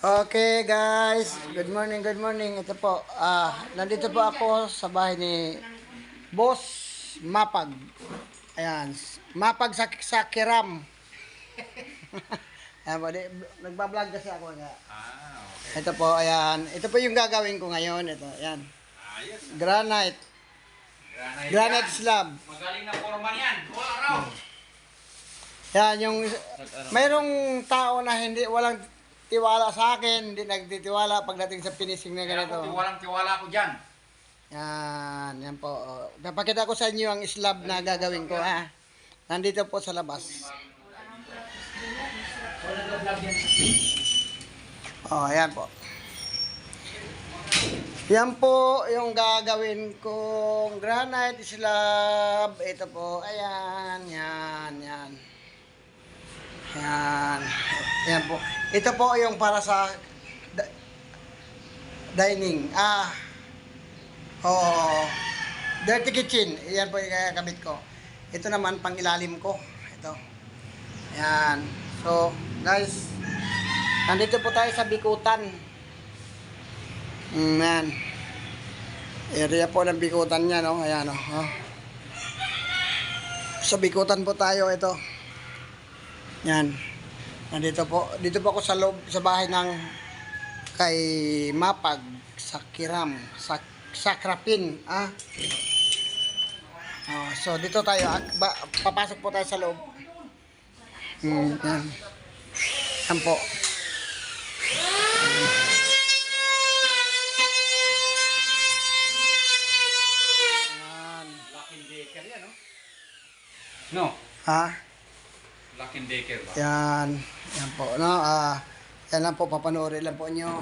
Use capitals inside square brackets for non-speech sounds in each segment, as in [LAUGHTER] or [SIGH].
Okay guys, good morning, good morning. Ito po, ah, nandito po ako sa bahay ni Boss Mapag. Ayan, Mapag sa, sa Kiram. [LAUGHS] ayan po, di, nagbablog kasi ako. Nga. Ah, okay. Ito po, ayan. Ito po yung gagawin ko ngayon. Ito, ayan. Ayos. Granite. Granite, Granite yan. slab. Magaling na foreman yan. Wala raw. Yan, yung mayroong tao na hindi walang tiwala sa akin, hindi nagtitiwala pagdating sa finishing na Kaya ako ganito. tiwalang tiwala ko dyan. Yan, yan po. Oh. Napakita ko sa inyo ang slab na gagawin ko ha. Nandito po sa labas. Oh, yan po. Yan po yung gagawin kong granite slab. Ito po, ayan, yan, yan. Yan. Yan po. Ito po yung para sa dining. Ah, Oo. Dirty kitchen. Yan po yung kabit ko. Ito naman pang ilalim ko. Ito. Yan. So, guys. Nandito po tayo sa Bikutan. Mm, yan. Area po ng Bikutan niya, no? Ayan, no? Oh. Sa Bikutan po tayo, ito. Yan. Nandito po. Dito po ako sa loob, sa bahay ng kay Mapag sa Kiram, sa Sakrapin, ah. Oh, so dito tayo, ah, ba, papasok po tayo sa loob. Hmm, yan. Yan po. Yan. No? No. Ha? Lock and Decker ba? Yan. Yan po, no? Ah, yan lang po, papanoorin lang po nyo.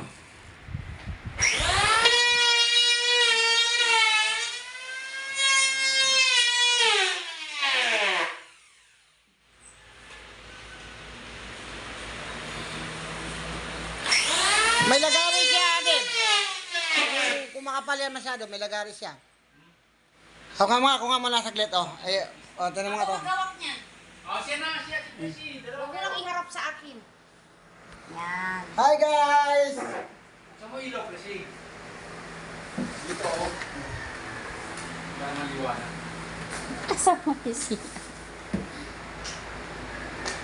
May lagari siya, Adib. Kung, makapal yan masyado, may lagari siya. Ako nga mga, ako nga muna saglit, oh. Ay, oh, tanong mga to. Gawak niya. Oh, siya na, siya. Si, Huwag mo lang iharap sa akin. Yan. Hi guys! Sa mo ilaw, kasi. Dito ako. Wala nang liwanag. Kasama niya siya.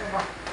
Sorry,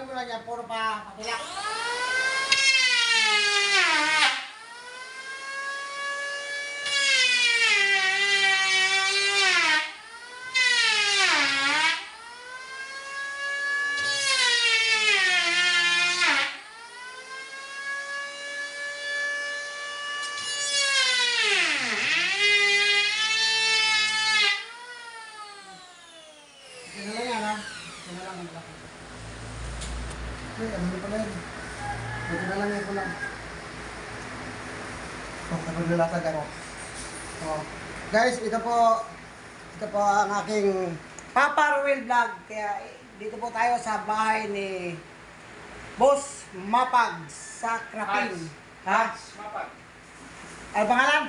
ang ano mo lang yan, puro pa patulak. Ito na lang yan ha. Ito na lang ang laki. Okay, ano mo pala yun? Ito na lang ko lang. Oh, naglalatag ako. Oh. Guys, ito po, ito po ang aking Papa Ruel Vlog. Kaya dito po tayo sa bahay ni Boss Mapag sa Krapin. Ha? Hats, mapag. Ano pangalan?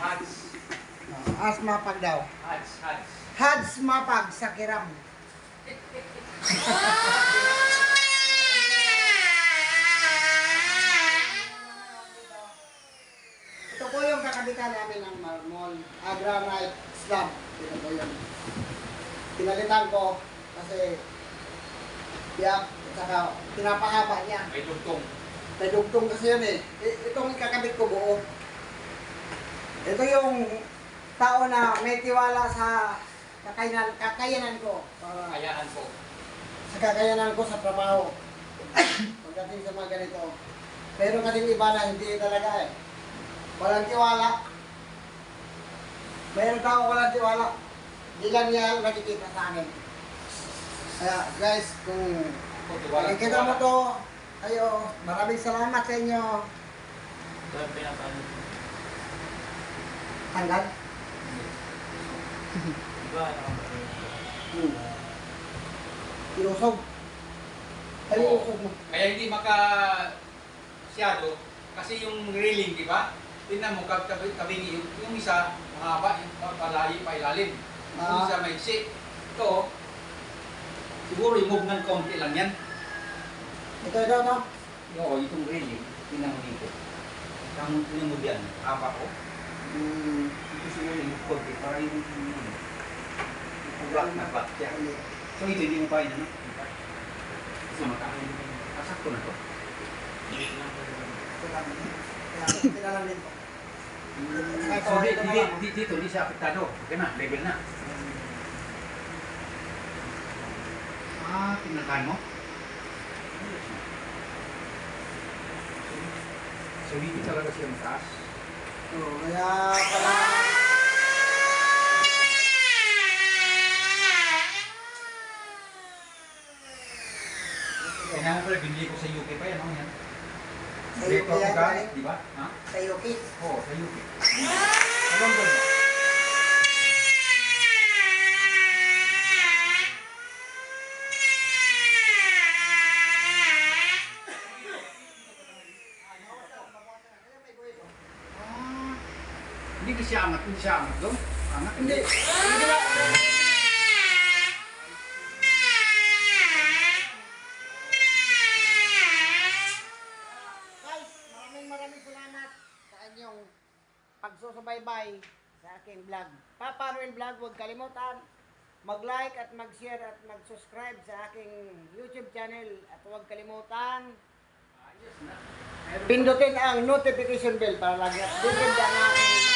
Hats. Oh, As Mapag daw. Hats, hats. Hads Mapag sa Kiram. [LAUGHS] Ito po yung kakabitan namin ng marmol. Ah, granite slab. Ito po yun. Pinalitan ko kasi Yeah, at saka pinapahaba niya. May dugtong. May dugtong kasi yan eh. Itong ikakabit ko buo. Ito yung tao na may tiwala sa kakayanan, kakayanan ko. Para- Kayaan ko. sa kakayanan ko sa trabaho. [COUGHS] Pagdating sa mga ganito. Pero kasing iba na hindi talaga eh. Walang tiwala. Mayroong tao walang tiwala. Hindi lang niya nakikita sa akin. Kaya guys, kung nakikita mo to, ayo, maraming salamat sa inyo. Saan pinapano? Hanggang? Diba, nakapano? Hmm. Ilusog. Ay, ilusog mo. Kaya hindi maka masyado kasi yung railing, di ba? Tingnan mo, kab kabingi, yung, yung isa, mahaba, yung pa- palalim, pa ilalim. Yung Ah. isa maiksi. Ito, siguro i-move ng konti lang yan. Ito, ito, ito. Oo, itong railing, tingnan mo dito. Ang tingnan mo diyan, haba ko. Hmm. Ito siguro yung konti, para yung yung flat na flat siya. So ito, hindi mo pa yun, ano? Kasi makakain. Kasakto na to. Ito lang din po. So, di, di, di, di, dito, di siya apektado. Okay na, level na. Ah, tinangkan mo? So, dito talaga siya mataas. Oo, kaya pala... Kailangan pala, binili ko sa UK pa yan, ano yan? Sa Dito galing, eh. di ba? Ha? Sa UK. Oo, sa UK. Ko. Ah, hindi ka siya angat, hindi siya angat doon. Angat, Hindi. hindi. Hindi na. Guys, maraming maraming salamat sa inyong pagsusubaybay sa aking vlog. Papa Ruel Vlog, huwag kalimutan mag-like at mag-share at mag-subscribe sa aking YouTube channel at huwag kalimutan pindutin ang notification bell para lagi updated ang aking